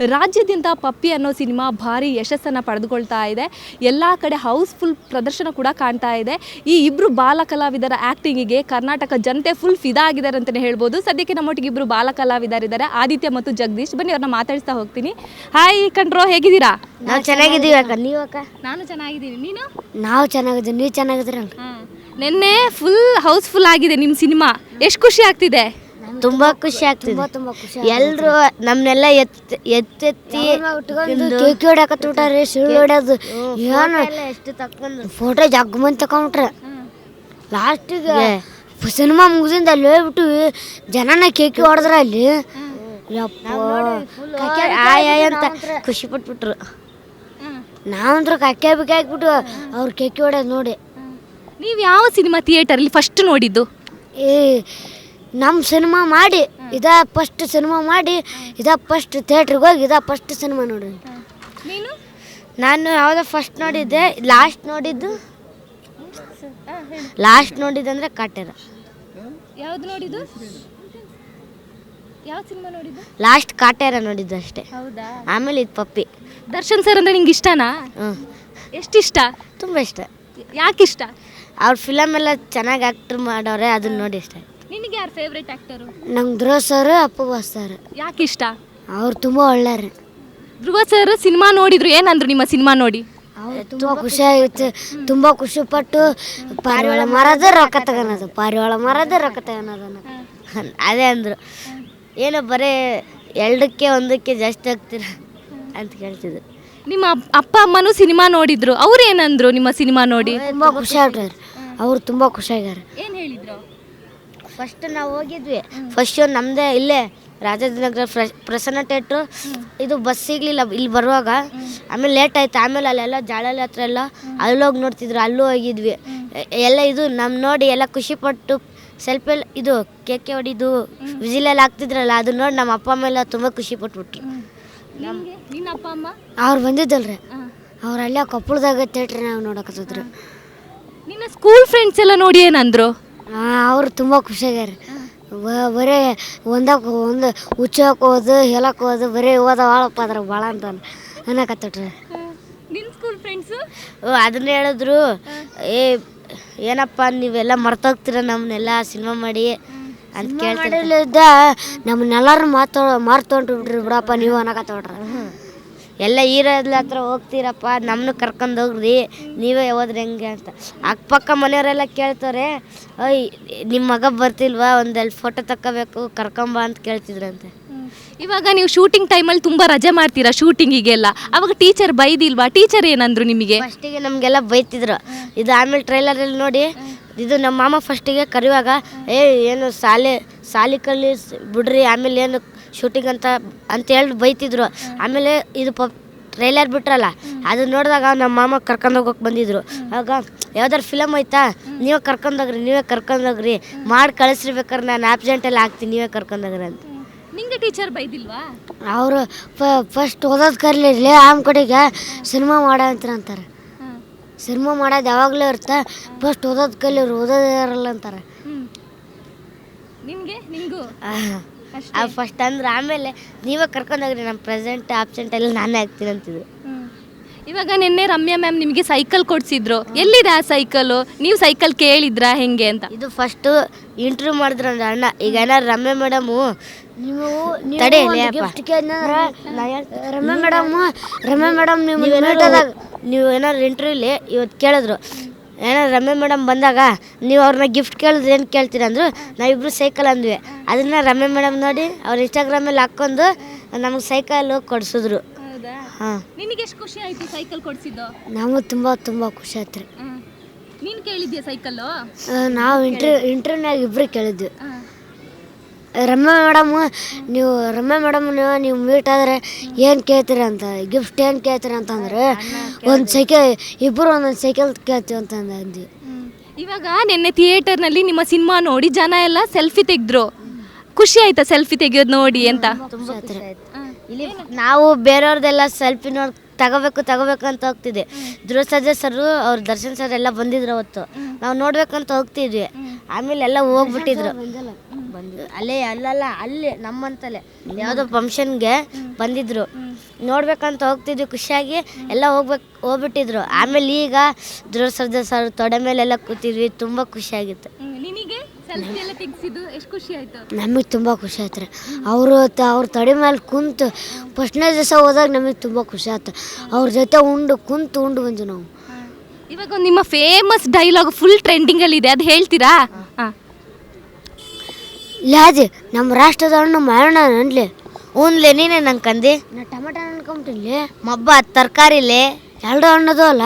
ರಾಜ್ಯಾದ್ಯಂತ ಪಪ್ಪಿ ಅನ್ನೋ ಸಿನಿಮಾ ಭಾರಿ ಯಶಸ್ಸನ್ನು ಪಡೆದುಕೊಳ್ತಾ ಇದೆ. ಎಲ್ಲ ಕಡೆ ಹೌಸ್ಫುಲ್ ಪ್ರದರ್ಶನ ಕೂಡ ಕಾಣ್ತಾ ಇದೆ. ಈ ಇಬ್ಬರು ಬಾಲ ಕಲಾವಿದರ ಆ್ಯಕ್ಟಿಂಗಿಗೆ ಕರ್ನಾಟಕ ಜನತೆ ಫುಲ್ ಫಿದಾ ಆಗಿದ್ದಾರೆ ಅಂತಲೇ ಹೇಳ್ಬೋದು. ಸದ್ಯಕ್ಕೆ ನಮ್ಮೊಟ್ಟಿಗೆ ಇಬ್ಬರು ಬಾಲ ಕಲಾವಿದರಿದ್ದಾರೆ ಆದಿತ್ಯ ಮತ್ತು ಜಗದೀಶ್. ಬನ್ನಿ ಅವ್ರನ್ನ ಮಾತಾಡಿಸ್ತಾ ಹೋಗ್ತೀನಿ. ಹಾಯ್ ಕಣ್ರೋ ಹೇಗಿದ್ದೀರಾ? ನಾವು ಚೆನ್ನಾಗಿದ್ದೀವಿ ಅಕ್ಕ. ನೀವು ಅಕ್ಕ? ನಾನು ಚೆನ್ನಾಗಿದ್ದೀನಿ. ನೀನು? ನಾವು ಚೆನ್ನಾಗಿದ್ದೀವಿ. ನೀವು ಚೆನ್ನಾಗಿದ್ದೀರ ನಿನ್ನೆ ಫುಲ್ ಹೌಸ್ಫುಲ್ ಆಗಿದೆ ನಿಮ್ಮ ಸಿನಿಮಾ. ಎಷ್ಟು ಖುಷಿ ಆಗ್ತಿದೆ? ತುಂಬಾ ಖುಷಿ ಆಗ್ತಿದೆ. ತುಂಬಾ ಖುಷಿ ಎಲ್ರು ನಮ್ನೆಲ್ಲ ಎತ್ ಎತ್ತೆತ್ತಿ ಕೇಕ್ ಹೊಡ್ಯಾಕತ್ಬಿಟ್ಟಾರಿ ಸುಳ್ಳು ಹೊಡ್ಯೋದು. ಏನು ಎಷ್ಟು ತಕ್ಕೊಂಡು ಫೋಟೋ ಜಗ್ ಮಂದಿ ತಕೊಂಬಿಟ್ರೆ ಲಾಸ್ಟಿಗೆ ಸಿನಿಮಾ ಮುಗಿದಿಂದ ಅಲ್ಲಿ ಹೋಗ್ಬಿಟ್ಟು ಜನನ ಕೇಕಿ ಹೊಡೆದ್ರ ಅಲ್ಲಿ. ಆಯ್ ಅಂತ ಖುಷಿ ಪಟ್ಬಿಟ್ರು. ನಾವಂದ್ರೆ ಕಕ್ಕೆ ಬಿಕ್ಕೆ ಹಾಕ್ಬಿಟ್ಟು ಅವ್ರು ಕೇಕಿ ಹೊಡ್ಯೋದು ನೋಡಿ. ನೀವು ಯಾವ ಸಿನಿಮಾ ಥಿಯೇಟರಲ್ಲಿ ಫಸ್ಟ್ ನೋಡಿದ್ದು? ಏ ನಮ್ಮ ಸಿನಿಮಾ ಮಾಡಿ ಇದ ಫಸ್ಟ್ ಸಿನಿಮಾ ಮಾಡಿ ಇದ ಫಸ್ಟ್ ಥಿಯೇಟ್ರಿಗೆ ಹೋಗಿ ಇದ ಫಸ್ಟ್ ಸಿನಿಮಾ ನೋಡಿ. ನೀನು? ನಾನು ಯಾವುದೋ ಫಸ್ಟ್ ನೋಡಿದ್ದೆ ಲಾಸ್ಟ್ ನೋಡಿದ್ದು ಲಾಸ್ಟ್ ನೋಡಿದ್ದಂದ್ರೆ ಕಾಟೇರ. ಯಾವ್ದು ನೋಡಿದ್ದು? ಯಾವ ಸಿನಿಮಾ ನೋಡಿದ್ದು? ಲಾಸ್ಟ್ ಕಾಟೇರ ನೋಡಿದ್ದು ಅಷ್ಟೇ. ಹೌದಾ? ಆಮೇಲೆ ಇದು ಪಪ್ಪಿ. ದರ್ಶನ್ ಸರ್ ಅಂದ್ರೆ ನಿಂಗೆ ಇಷ್ಟನಾ? ಹ್ಞೂ ಇಷ್ಟ ತುಂಬ ಇಷ್ಟ. ಯಾಕೆ ಇಷ್ಟ ಅವ್ರ ಫಿಲಮ್ ಎಲ್ಲ ಚೆನ್ನಾಗಿ ಆಕ್ಟರ್ ಮಾಡೋರೆ ಅದನ್ನ ನೋಡಿ ಇಷ್ಟ ನಿನಗೆ ಯಾರು ಫೇವ್ರೇಟ್ ಆಕ್ಟರು ನಂಗೆ Dhruva sir Appu boss sir ಯಾಕೆ ಇಷ್ಟ? ಅವ್ರು ತುಂಬ ಒಳ್ಳೆಯವ್ರು. ಧ್ರುವ ಸರ್ ಸಿನಿಮಾ ನೋಡಿದ್ರು ಏನಂದ್ರು ನಿಮ್ಮ ಸಿನಿಮಾ ನೋಡಿ? ತುಂಬ ಖುಷಿ ಆಗಿತ್ತು ತುಂಬ ಖುಷಿ ಪಟ್ಟು ಪಾರಿವಾಳ ಮರದ ರೊಕ್ಕ ತಗೊಳೋದು ಪಾರಿವಾಳ ಮರದ ರೊಕ್ಕ ತಗೊಳೋದು ಅದೇ ಅಂದರು. ಏನು ಬರೀ ಎರಡಕ್ಕೆ ಒಂದಕ್ಕೆ ಜಾಸ್ತಿ ಆಗ್ತೀರ ಅಂತ ಕೇಳ್ತಿದ್ರು. ನಿಮ್ಮ ಅಪ್- ಅಪ್ಪ ಅಮ್ಮನೂ ಸಿನಿಮಾ ನೋಡಿದ್ರು ಅವ್ರು ಏನಂದ್ರು ನಿಮ್ಮ ಸಿನಿಮಾ ನೋಡಿ? ತುಂಬ ಖುಷಿ ಆಗ್ತಾರೆ ಅವ್ರು ತುಂಬ ಖುಷಿಯಾಗ್ಯಾರ ಏನು ಹೇಳಿದ್ರು? ಫಸ್ಟ್ ನಾವು ಹೋಗಿದ್ವಿ. ಫಸ್ಟ್ ನಮ್ದೇ ನಮ್ಮದೇ ಇಲ್ಲೇ ರಾಜಾಜಿನಗರ ಪ್ರಸನ್ನ ಥಿಯೇಟ್ರು ಇದು ಬಸ್ ಸಿಗಲಿಲ್ಲ ಇಲ್ಲಿ ಬರುವಾಗ. ಆಮೇಲೆ ಲೇಟ್ ಆಯ್ತು. ಆಮೇಲೆ ಅಲ್ಲೆಲ್ಲ ಜಾಳಲಿ ಹತ್ರ ಎಲ್ಲ ಅಲ್ಲೋಗಿ ನೋಡ್ತಿದ್ರು. ಅಲ್ಲೂ ಹೋಗಿದ್ವಿ. ಎಲ್ಲ ಇದು ನಮ್ಮ ನೋಡಿ ಎಲ್ಲ ಖುಷಿ ಪಟ್ಟು ಸೆಲ್ಫಿ ಎಲ್ಲ ಇದು ಕೇಕೆ ಹೊಡಿದು ವಿಜಿಲೆಲ್ಲ ಹಾಕ್ತಿದ್ರಲ್ಲ ಅದು ನೋಡಿ ನಮ್ಮ ಅಪ್ಪ ಅಮ್ಮ ಎಲ್ಲ ತುಂಬ ಖುಷಿ ಪಟ್ಬಿಟ್ರು. ಅಪ್ಪ ಅಮ್ಮ? ಅವ್ರು ಬಂದಿದ್ದಲ್ರಿ. ಅವ್ರು ಅಲ್ಲೇ ಕೊಪ್ಪಳದಾಗ ಥಿಯೇಟ್ರ್ ನಾವು ನೋಡಕತ್ತಿದ್ರು. ನಿನ್ನ ಸ್ಕೂಲ್ ಫ್ರೆಂಡ್ಸ್ ಎಲ್ಲ ನೋಡಿ ಏನಂದ್ರು? ಅವ್ರು ತುಂಬ ಖುಷಿಯಾಗ್ಯಾರ. ಬರೀ ಒಂದಕ್ಕೆ ಒಂದು ಉಚ್ಚಕ್ಕೆ ಹೋದು ಹೇಳಕ್ಕೆ ಹೋದು ಬರೀ ಓದ ಭಾಳಪ್ಪ ಅದ್ರ ಭಾಳ ಅಂತ ಅನ್ನಕತ್ತಟ್ರಿ. ನಿಮ್ಮ ಸ್ಕೂಲ್ ಫ್ರೆಂಡ್ಸು ಓ ಅದನ್ನ ಹೇಳಿದ್ರು. ಏ ಏನಪ್ಪ ನೀವೆಲ್ಲ ಮರ್ತೋಗ್ತೀರ ನಮ್ಮನ್ನೆಲ್ಲ ಸಿನಿಮಾ ಮಾಡಿ ಅಂತ ಕೇಳ್ತಾರೆ ಮಾಡಿಲಿದ್ದ ನಮ್ಮನ್ನೆಲ್ಲರೂ ಮಾತೋ ಮಾರ್ತೊಂಡು ಬಿಡ್ರಿ ಬಿಡಪ್ಪ ನೀವು ಅನ್ನಕತ್ತಬಿಟ್ರ ಎಲ್ಲ ಹೀರೋದ್ಲ ಹತ್ರ ಹೋಗ್ತೀರಪ್ಪ ನಮ್ಮನ್ನು ಕರ್ಕೊಂಡು ಹೋಗ್ರಿ ನೀವೇ ಹೋದ್ರೆ ಹೆಂಗೆ ಅಂತ. ಅಕ್ಕಪಕ್ಕ ಮನೆಯವರೆಲ್ಲ ಕೇಳ್ತಾರೆ ಓಯ್ ನಿಮ್ಮ ಮಗ ಬರ್ತಿಲ್ವಾ ಒಂದೆಲ್ಲ ಫೋಟೋ ತಕ್ಕೋಬೇಕು ಕರ್ಕೊಂಬ ಅಂತ ಕೇಳ್ತಿದ್ರಂತೆ. ಇವಾಗ ನೀವು ಶೂಟಿಂಗ್ ಟೈಮಲ್ಲಿ ತುಂಬ ರಜೆ ಮಾಡ್ತೀರಾ ಶೂಟಿಂಗಿಗೆಲ್ಲ ಅವಾಗ ಟೀಚರ್ ಬೈದಿಲ್ವಾ? ಟೀಚರ್ ಏನಂದ್ರು ನಿಮಗೆ? ಫಸ್ಟಿಗೆ ನಮಗೆಲ್ಲ ಬೈತಿದ್ರು. ಇದು ಆಮೇಲೆ ಟ್ರೈಲರಲ್ಲಿ ನೋಡಿ ಇದು ನಮ್ಮ ಮಾಮ ಫಸ್ಟಿಗೆ ಕರೆಯುವಾಗ ಏ ಏನು ಸಾಲೆ ಸಾಲಿ ಕಲಿ ಬಿಡ್ರಿ ಆಮೇಲೆ ಏನು ಶೂಟಿಂಗ್ ಅಂತ ಅಂತ ಹೇಳಿ ಬೈತಿದ್ರು. ಆಮೇಲೆ ಇದು ಪ ಟ್ರೈಲರ್ ಬಿಟ್ರಲ್ಲ ಅದು ನೋಡಿದಾಗ ನಮ್ಮ ಮಾಮ ಕರ್ಕೊಂಡು ಹೋಗಕ್ಕೆ ಬಂದಿದ್ರು. ಆಗ ಯಾವ್ದಾರು ಫಿಲಮ್ ಐತಾ ನೀವೇ ಕರ್ಕೊಂಡೋಗ್ರಿ ನೀವೇ ಕರ್ಕೊಂಡೋಗ್ರಿ ಮಾಡಿ ಕಳಿಸ್ರಿ ಬೇಕಾದ್ರೆ ನಾನು ಆಬ್ಸೆಂಟಲ್ಲಿ ಹಾಕ್ತೀನಿ ನೀವೇ ಕರ್ಕೊಂಡೋಗ್ರಿ ಅಂತ. ನಿಂಗೆ ಟೀಚರ್ ಬೈದಿಲ್ವಾ? ಅವರು ಫಸ್ಟ್ ಓದೋದು ಕರ್ಲಿರ್ಲಿ ಆಮ್ ಕಡೆಗೆ ಸಿನಿಮಾ ಮಾಡೋ ಅಂತ ಅಂತಾರೆ. ಸಿನಿಮಾ ಮಾಡೋದು ಯಾವಾಗಲೂ ಇರುತ್ತೆ ಫಸ್ಟ್ ಓದೋದು ಕಲಿಯವ್ರು ಓದೋದೇ ಇರಲ್ಲ ಅಂತಾರೆ. ನಿಮಗೆ? ನಿಂಗೂ ಅದು ಫಸ್ಟ್ ಅಂದ್ರೆ ಆಮೇಲೆ ನೀವೇ ಕರ್ಕೊಂಡೋಗ್ರಿ ನಮ್ಮ ಪ್ರೆಸೆಂಟ್ ಆಬ್ಸೆಂಟ್ ಎಲ್ಲ ನಾನೇ ಆಗ್ತೀನಿ ಅಂತಿದ್ರು. ಇವಾಗ ನಿನ್ನೆ ರಮ್ಯಾ ಮ್ಯಾಮ್ ನಿಮಗೆ ಸೈಕಲ್ ಕೊಡ್ಸಿದ್ರು. ಎಲ್ಲಿದೆ ಆ ಸೈಕಲ್ ನೀವು ಸೈಕಲ್ ಕೇಳಿದ್ರಾ ಹೆಂಗೆ ಅಂತ? ಇದು ಫಸ್ಟ್ ಇಂಟರ್ವ್ಯೂ ಮಾಡಿದ್ರು ಅಂದ್ರೆ ಅಣ್ಣ. ಈಗ ಏನಾರ ರಮ್ಯಾ ಮೇಡಮು ನೀವು ತಡೆ ರಮ್ಯ ಮೇಡಮ್ ರಮ್ಯಾ ಮೇಡಮ್ ನೀವು ಏನಾರ ನೀವು ಏನಾದ್ರು ಇಂಟರ್ವ್ಯೂಲಿ ಇವತ್ತು ಕೇಳಿದ್ರು. ಏನಾರು ರಮ್ಯ ಮೇಡಮ್ ಬಂದಾಗ ನೀವು ಅವ್ರನ್ನ ಗಿಫ್ಟ್ ಕೇಳಿದ್ರೆ ಏನು ಕೇಳ್ತೀರ ಅಂದರು ನಾವಿಬ್ರು ಸೈಕಲ್ ಅಂದ್ವಿ. ಅದನ್ನ ರಮ್ಯ ಮೇಡಮ್ ನೋಡಿ ಅವ್ರ ಇನ್ಸ್ಟಾಗ್ರಾಮಲ್ಲಿ ಹಾಕ್ಕೊಂಡು ನಮಗೆ ಸೈಕಲ್ ಕೊಡಿಸಿದ್ರು. ಹಾಂ. ನಿನಗೆ ಎಷ್ಟು ಖುಷಿ ಆಯ್ತು ಸೈಕಲ್ ಕೊಡಿಸಿದ್ದು? ನಮಗೆ ತುಂಬ ತುಂಬ ಖುಷಿ ಆಯ್ತು ರೀ. ನೀನು ಕೇಳಿದ್ಯಾ ಸೈಕಲ್ಲು ನಾವು ಇಂಟ್ರ್ ಇಂಟರ್ವ್ಯೂನಾಗ ಇಬ್ಬರು ಕೇಳಿದ್ವಿ. ರಮ್ಯ ಮೇಡಮ್ ನೀವು ರಮ್ಯಾ ಮೇಡಮ್ ನೀವು ನೀವು ಮೀಟ್ ಆದರೆ ಏನು ಕೇಳ್ತೀರಿ ಅಂತ ಗಿಫ್ಟ್ ಏನು ಕೇಳ್ತೀರಿ ಅಂತಂದ್ರೆ ಒಂದು ಸೈಕಲ್ ಇಬ್ಬರು ಒಂದೊಂದು ಸೈಕಲ್ ಕೇಳ್ತೀವಿ ಅಂತ ಅಂದ್ವಿ ಇವಾಗ ನಿನ್ನೆ ಥಿಯೇಟರ್ನಲ್ಲಿ ನಿಮ್ಮ ಸಿನಿಮಾ ನೋಡಿ ಜನ ಎಲ್ಲ ಸೆಲ್ಫಿ ತೆಗೆದ್ರು. ಖುಷಿ ಆಯ್ತಾ ಸೆಲ್ಫಿ ತೆಗಿಯೋದು ನೋಡಿ ಅಂತ? ಇಲ್ಲಿ ನಾವು ಬೇರೆಯವ್ರದ್ದೆಲ್ಲ ಸೆಲ್ಫಿ ನೋಡಿ ತಗೋಬೇಕು ತಗೋಬೇಕು ಅಂತ ಹೋಗ್ತಿದ್ದೆ ಧ್ರುವ ಸರ್ಜೆ ಸರ್ ಅವ್ರ ದರ್ಶನ್ ಸರ್ ಎಲ್ಲ ಬಂದಿದ್ರು ಅವತ್ತು. ನಾವು ನೋಡ್ಬೇಕಂತ ಹೋಗ್ತಿದ್ವಿ. ಆಮೇಲೆ ಎಲ್ಲ ಹೋಗ್ಬಿಟ್ಟಿದ್ರು. ಬಂದು ಅಲ್ಲೇ ಅಲ್ಲಲ್ಲ ಅಲ್ಲಿ ನಮ್ಮಂತಲೇ ಯಾವುದೋ ಫಂಕ್ಷನ್ಗೆ ಬಂದಿದ್ರು. ನೋಡ್ಬೇಕಂತ ಹೋಗ್ತಿದ್ವಿ ಖುಷಿಯಾಗಿ ಎಲ್ಲ ಹೋಗ್ಬೇಕು ಹೋಗ್ಬಿಟ್ಟಿದ್ರು. ಆಮೇಲೆ ಈಗ ಧ್ರುವ ಸರ್ಜಾ ಸರ್ ತೊಡೆ ಮೇಲೆಲ್ಲ ಕೂತಿದ್ವಿ ತುಂಬ ಖುಷಿಯಾಗಿತ್ತು. ನಿನಗೆ ಸೆಲ್ಫಿ ಎಲ್ಲ ತೆಗ್ಸಿದ್ದು ಎಷ್ಟು ಖುಷಿ ಆಯ್ತು? ನಮಗೆ ತುಂಬ ಖುಷಿ ಆಯ್ತು ರೀ. ಅವರು ಅವ್ರ ತಡೆ ಮೇಲೆ ಕುಂತು ಫಸ್ಟ್ನೇ ದಿವಸ ಹೋದಾಗ ನಮಗೆ ತುಂಬ ಖುಷಿ ಆಯ್ತು. ಅವ್ರ ಜೊತೆ ಉಂಡು ಕುಂತು ಉಂಡು ಬಂದ್ವಿ ನಾವು. ಇವಾಗ ನಿಮ್ಮ ಫೇಮಸ್ ಡೈಲಾಗ್ ಫುಲ್ ಟ್ರೆಂಡಿಂಗ್ ಅಲ್ಲಿ ಇದೆ ಅದು ಹೇಳ್ತೀರಾ? ಲಾಜಿ ನಮ್ಮ ರಾಷ್ಟ್ರದ ಹಣ್ಣು ಮಾಡೋಣ ಅನ್ಲಿ. ಹ್ಞೂನ್ಲೆ ನೀನೇ ನಂಗೆ ಕಂದಿ. ನಾ ಟಮಾಟ ಅನ್ಕೊಂಬಿಟ್ಟಿನ್ಲಿ. ಮಬ್ಬ ತರಕಾರಿಲೆ. ಎರಡು ಹಣ್ಣದು ಅಲ್ಲ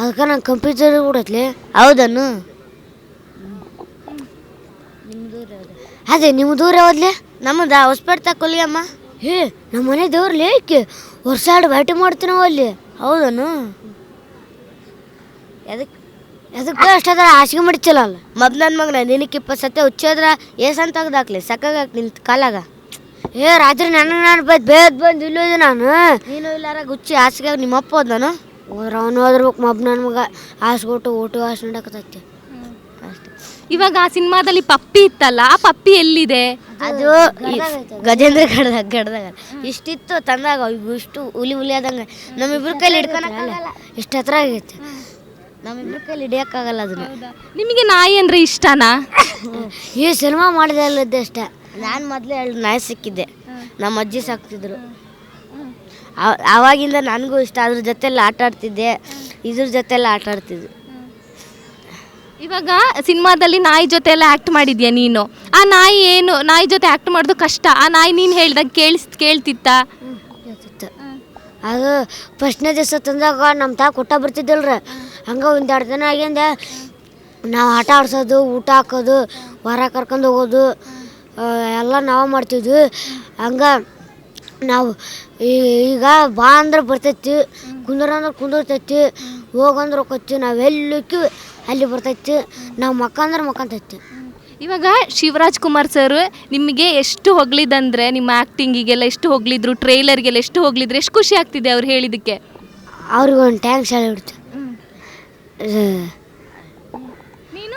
ಅದಕ್ಕೆ ನಂಗೆ ಕಂಪ್ಯೂಟರ್ ಬಿಡತ್ಲಿ ಹೌದನು. ಅದೇ ನಿಮ್ಮ ದೂರ ಹೋದ್ಲಿ ನಮ್ಮದ ಹೊಸ್ಪೇಟೆ ತಕೊಲಿಯಮ್ಮ ಹೇ ನಮ್ಮ ಮನೆ ದೇವ್ರ ಲೇಕೆ ವರ್ಷ ಎರಡು ಭೇಟಿ ಮಾಡ್ತೀವಿ ನಾವು ಅಲ್ಲಿ. ಹೌದನು. ಎದಕ್ಕೆ ಅದಕ್ಕೆ ಅಷ್ಟಾದ್ರೆ ಹಾಸಿಗೆ ಮಡಿಚಲ್ಲ ಅಲ್ಲ ಮಬ್ ನನ್ನ ಮಗನ ನಿನಕ್ಕೆ ಇಪ್ಪತ್ತು ಸತಿ ಹುಚ್ಚೋದ್ರ ಏಸಂತ ತೆಗ್ದಾಕ್ಲಿ ಸಕ್ಕಾಗಕ್ಕೆ ನಿಂತ ಕಾಲಾಗ. ಏ ರಾತ್ರಿ ನನ್ನ ನಾನು ಬೈದು ಬೇದ್ ಬಂದು ಇಲ್ಲೋದು ನಾನು. ನೀನು ಇಲ್ಲಾರ ಗುಚ್ಚಿ ಹಾಸಿಗೆ ನಿಮ್ಮ ಅಪ್ಪ ಹೋದ್ ನಾನು? ಹೋದ್ರ ಅವನು ಹೋದ್ರಬೇಕು ಮಬ್ ನನ್ನ ಮಗ. ಹಾಸ್ಗೊಟ್ಟು ಊಟ ಹಾಸ್ ನಡಕತ್ತೈತಿ. ಇವಾಗ ಆ ಸಿನಿಮಾದಲ್ಲಿ ಪಪ್ಪಿ ಇತ್ತಲ್ಲ ಆ ಪಪ್ಪಿ ಎಲ್ಲಿದೆ? ಅದು ಗಜೇಂದ್ರ ಗಡ್ದಾಗ ಗಡ್ದಾಗ. ಇಷ್ಟಿತ್ತು ತಂದಾಗ ಇಷ್ಟು ಹುಲಿ ಹುಲಿ ಆದಂಗೆ. ನಮ್ಮಿಬ್ರ ಕೈಲಿ ಹಿಡ್ಕೊಳಕ್ಕಾಗಲ್ಲ ಇಷ್ಟು ಹತ್ರ ಆಗೈತಿ. ನಮ್ಮಿಬ್ರ ಕೈಲಿ ಹಿಡಿಯೋಕ್ಕಾಗಲ್ಲ ಅದನ್ನ. ನಿಮಗೆ ನಾಯಿ ಅಂದ್ರೆ ಇಷ್ಟನಾ? ಈ ಸಿನಿಮಾ ಮಾಡಿದೆ ಅಲ್ಲದ್ದೆ ಅಷ್ಟೇ. ನಾನು ಮೊದಲೇ ಎರಡು ನಾಯಿ ಸಿಕ್ಕಿದ್ದೆ. ನಮ್ಮ ಅಜ್ಜಿ ಸಾಕ್ತಿದ್ರು. ಆ- ಆವಾಗಿಂದ ನನಗೂ ಇಷ್ಟ ಅದ್ರ ಜೊತೆಲ್ಲ ಆಟ ಆಡ್ತಿದ್ದೆ. ಇದ್ರ ಜೊತೆಲ್ಲ ಆಟ ಆಡ್ತಿದ್ದೆ ಇವಾಗ ಸಿನಿಮಾದಲ್ಲಿ ನಾಯಿ ಜೊತೆ ಎಲ್ಲ ಆಕ್ಟ್ ಮಾಡಿದ್ಯಾ ನೀನು? ಆ ನಾಯಿ ಏನು ನಾಯಿ ಜೊತೆ ಆಕ್ಟ್ ಮಾಡೋದು ಕಷ್ಟ. ಆ ನಾಯಿ ನೀನು ಹೇಳ್ದಂಗೆ ಕೇಳಿಸ್ ಕೇಳ್ತಿತ್ತಾ? ಅದು ಫಸ್ಟ್ನೇ ದಿವಸ ತಂದಾಗ ನಮ್ಮ ತಾ ಕೊಟ್ಟ ಬರ್ತಿದ್ದಲ್ರಿ. ಹಂಗೆ ಒಂದು ಎರಡು ದಿನ ಆಗಿಂದ ನಾವು ಆಟ ಆಡ್ಸೋದು ಊಟ ಹಾಕೋದು ಹೊರ ಕರ್ಕೊಂಡು ಹೋಗೋದು ಎಲ್ಲ ನಾವು ಮಾಡ್ತಿದ್ವಿ. ಹಂಗೆ ನಾವು ಈಗ ಬಾ ಅಂದ್ರೆ ಬರ್ತೈತಿ ಕುಂದ್ರ ಅಂದ್ರೆ ಕುಂದಿರ್ತೈತಿ ಹೋಗಂದ್ರೆ ಹೋಗತ್ತಿ ನಾವು ಎಲ್ಲಿಕ್ಕಿ ಅಲ್ಲಿ ಬರ್ತೈತಿ ನಾವು ಮಕ್ಕಂದ್ರೆ ಮಕ್ಕಂತೈತಿ ಇವಾಗ ಶಿವರಾಜ್ ಕುಮಾರ್ ಸರ್ ನಿಮಗೆ ಎಷ್ಟು ಹೊಗಳಿದಂದ್ರೆ ನಿಮ್ಮ ಆ್ಯಕ್ಟಿಂಗಿಗೆಲ್ಲ ಎಷ್ಟು ಹೊಗಳಿದ್ರು ಟ್ರೈಲರ್ಗೆಲ್ಲ ಎಷ್ಟು ಹೊಗಳಿದ್ರು ಎಷ್ಟು ಖುಷಿ ಆಗ್ತಿದೆ ಅವ್ರು ಹೇಳಿದ್ದಕ್ಕೆ ಅವ್ರಿಗೊಂದು ಟ್ಯಾಂಕ್ಸ್ ಹೇಳಿಬಿಡ್ತು